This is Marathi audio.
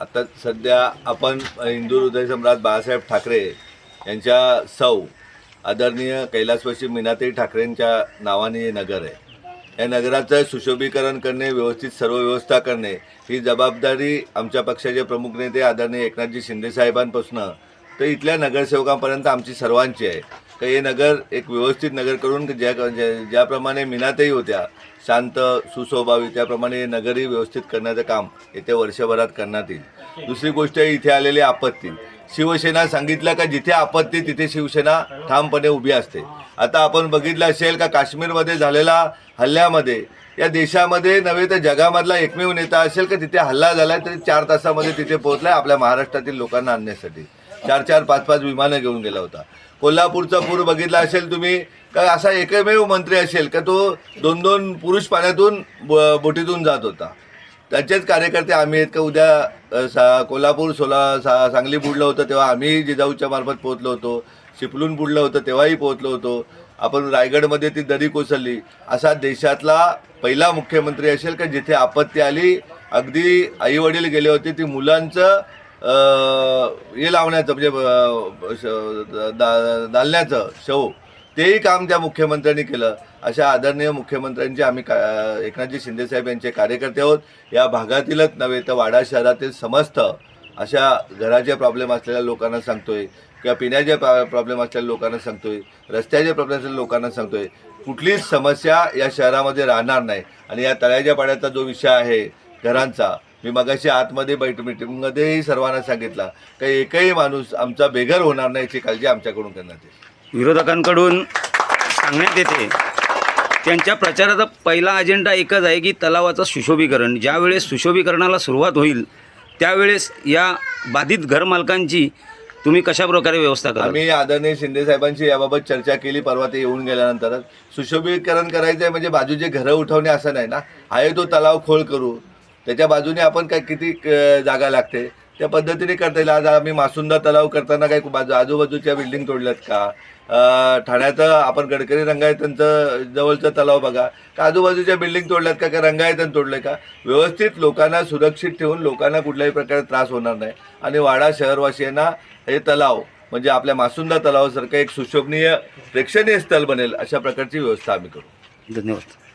आता सध्या आपण हिंदू हृदयसम्राट बाळासाहेब ठाकरे यांच्या सौ आदरणीय कैलासवासी मीनाताई ठाकरेंच्या नावाने हे नगर आहे. या नगराचं सुशोभीकरण करणे व्यवस्थित सर्व व्यवस्था करणे ही जबाबदारी आमच्या पक्षाचे प्रमुख नेते आदरणीय एकनाथजी शिंदे साहेबांपासून. तर इथल्या नगरसेवकांपर्यंत आमची सर्वांची आहे. का हे नगर एक व्यवस्थित नगर करून ज्या ज्याप्रमाणे मिनातही होत्या शांत सुस्वभावी त्याप्रमाणे हे नगरही व्यवस्थित करण्याचं काम येत्या वर्षभरात करण्यात येईल. दुसरी गोष्ट आहे इथे आलेली आपत्ती. शिवसेना सांगितलं का जिथे आपत्ती तिथे शिवसेना ठामपणे उभी असते. आता आपण बघितलं असेल का काश्मीरमध्ये झालेला हल्ल्यामध्ये या देशामध्ये नव्हे तर जगामधला एकमेव नेता असेल का तिथे हल्ला झालाय तरी चार तासामध्ये तिथे पोहोचलाय आपल्या महाराष्ट्रातील लोकांना आणण्यासाठी. चार चार पाच पाच विमानं घेऊन गेला होता. कोल्हापूरचा पूर बघितला असेल तुम्ही का असा एकमेव मंत्री असेल का तो दोन दोन पुरुष पाण्यातून ब- बोटीतून जात होता. त्याचेच कार्यकर्ते आम्ही आहेत का उद्या सा कोल्हापूर सोला सा सांगली बुडलं होतं तेव्हा आम्ही जिजाऊच्या मार्फत पोहोचलो होतो. शिपलून बुडलं होतं तेव्हाही पोहोचलो होतो. आपण रायगडमध्ये ती दरी कोसळली. असा देशातला पहिला मुख्यमंत्री असेल का जिथे आपत्ती आली अगदी आईवडील गेले होते ती मुलांचं हे लावण्याचं म्हणजे श- दा- दालण्याचं शव तेही काम त्या मुख्यमंत्र्यांनी केलं. अशा आदरणीय मुख्यमंत्र्यांचे आम्ही का एकनाथजी शिंदेसाहेब यांचे कार्यकर्ते आहोत. या भागातीलच नव्हे तर वाडा शहरातील समस्त अशा घराचे प्रॉब्लेम असलेल्या लोकांना सांगतोय किंवा पिण्याचे प्रॉब्लेम असलेल्या लोकांना सांगतोय रस्त्याचे प्रॉब्लेम असलेल्या लोकांना सांगतोय. कुठलीच समस्या या शहरामध्ये राहणार नाही. आणि या तळ्याच्या पाण्याचा जो विषय आहे घरांचा मी मगाशी आतमध्ये बैठ मीटिंगमध्येही सर्वांना सांगितला का एकही माणूस आमचा बेघर होणार नाही याची काळजी आमच्याकडून करण्यात येईल. विरोधकांकडून सांगण्यात येते त्यांच्या प्रचाराचा पहिला अजेंडा एकच आहे की तलावाचं सुशोभीकरण. ज्यावेळेस सुशोभीकरणाला सुरुवात होईल त्यावेळेस या बाधित घरमालकांची तुम्ही कशा प्रकारे व्यवस्था करा आम्ही आदरणीय शिंदे साहेबांशी याबाबत चर्चा केली परवा ते येऊन गेल्यानंतरच. सुशोभीकरण करायचं आहे म्हणजे बाजूचे घरं उठवणे असं नाही ना? आहे तो तलाव खोल करू. त्याच्या बाजूने आपण काय किती जागा लागते त्या पद्धतीने करता येईल. आज आम्ही मासुंदा तलाव करताना काही बाजू आजूबाजूच्या बिल्डिंग तोडल्यात का? ठाण्याचं आपण गडकरी रंगायतनचं जवळचं तलाव बघा. का आजूबाजूच्या बिल्डिंग तोडल्यात का? का रंगायतन तोडलं का? व्यवस्थित लोकांना सुरक्षित ठेवून लोकांना कुठल्याही प्रकारे त्रास होणार नाही. आणि वाडा शहरवासियांना हे तलाव म्हणजे आपल्या मासुंदा तलावासारखं एक सुशोभनीय प्रेक्षणीय स्थळ बनेल अशा प्रकारची व्यवस्था आम्ही करू. धन्यवाद.